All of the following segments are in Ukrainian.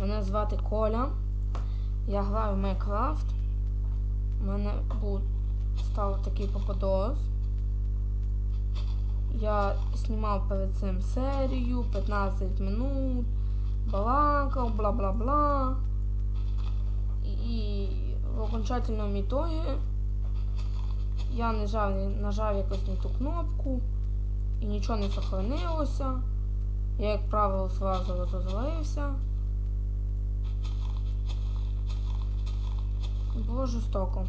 Мене звати Коля. Я граю в Майнкрафт. У мене був став такий попадос. Я знімав перед цим серію 15 минут, балакав, бла-бла-бла. І в окончательному ітогі я нажав, нажав якось не ту кнопку і нічого не сохранилося. Я, як правило, зразу розозлився. Було жорстоко.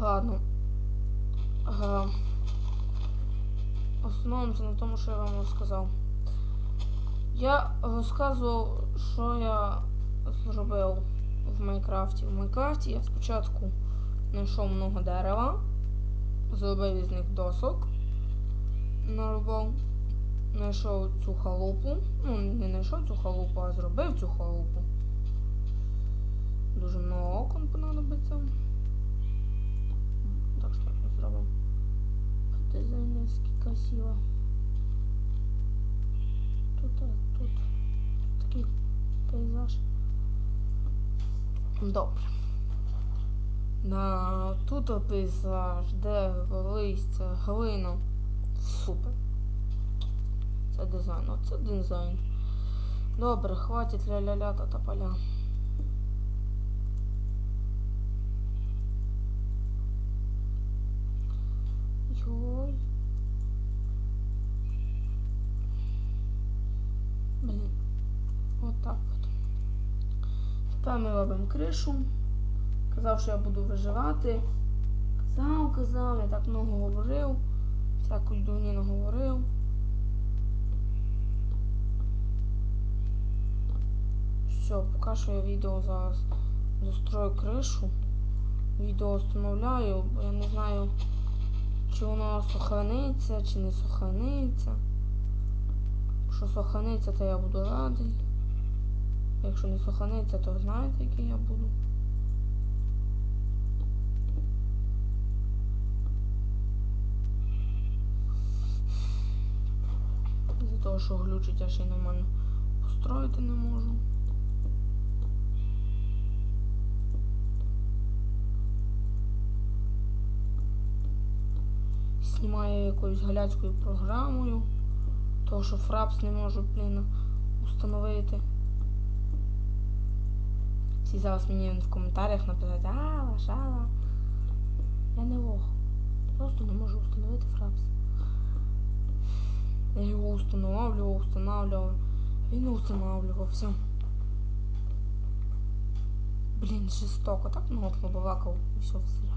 Ладно. Ага. Основномося на тому, що я вам розказав. Я розказував, що я зробив в Майнкрафті. В Майнкрафті я спочатку знайшов много дерева, зробив із них досок, нарубав, знайшов цю халупу. Ну, не знайшов цю халупу, а зробив цю халупу. Дуже много окон понадобиться. Так що я зробив. Дизайнерськи красиво. Тут, тут такий пейзаж. Добре. На тут пейзаж, дерево, листя, глина. Супер. Це дизайн. Оце дизайн. Добре, хватить ля-ля-ля та тополя. Отак от. Тепер ми робимо кришу. Казав, що я буду виживати. Казав, казав, я так много говорив. Всяку дурні наговорив. Все, поки що я відео зараз дострою кришу. Відео встановляю, бо я не знаю, чи воно сохраниться, чи не сохраниться. Якщо сохраниться, то я буду радий. Якщо не сохраниться, то знаєте, який я буду. З-за того, що глючить, я ще й нормально построїти не можу. Знімаю якоюсь галяцькою програмою. Того, що фрапс не можу, блін, установити. Всі зараз мені в коментарях написати, а, лошара. Я не лох. Просто не можу установити фрапс. Я його устанавливав, устанавливав. Він не устанавливав, все. Блін, жестоко, так много побалакав і все зря.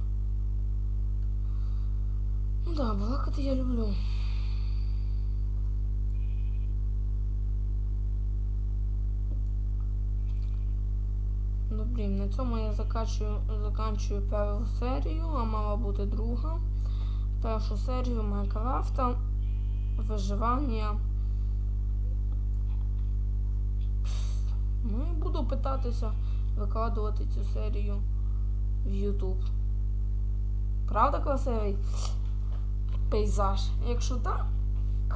Ну да, балакати я люблю. Блін, на цьому я заканчую, заканчую першу серію, а мала бути друга. Першу серію Майнкрафта, виживання. Ну і буду питатися викладувати цю серію в YouTube. Правда красивий пейзаж? Якщо так,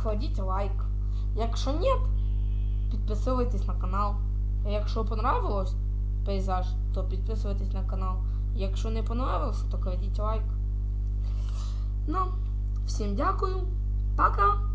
кладіть лайк. Якщо ні, підписуйтесь на канал. А якщо понравилось пейзаж, то підписуйтесь на канал. Якщо не понравилося, то кладіть лайк. Ну, всім дякую. Пока!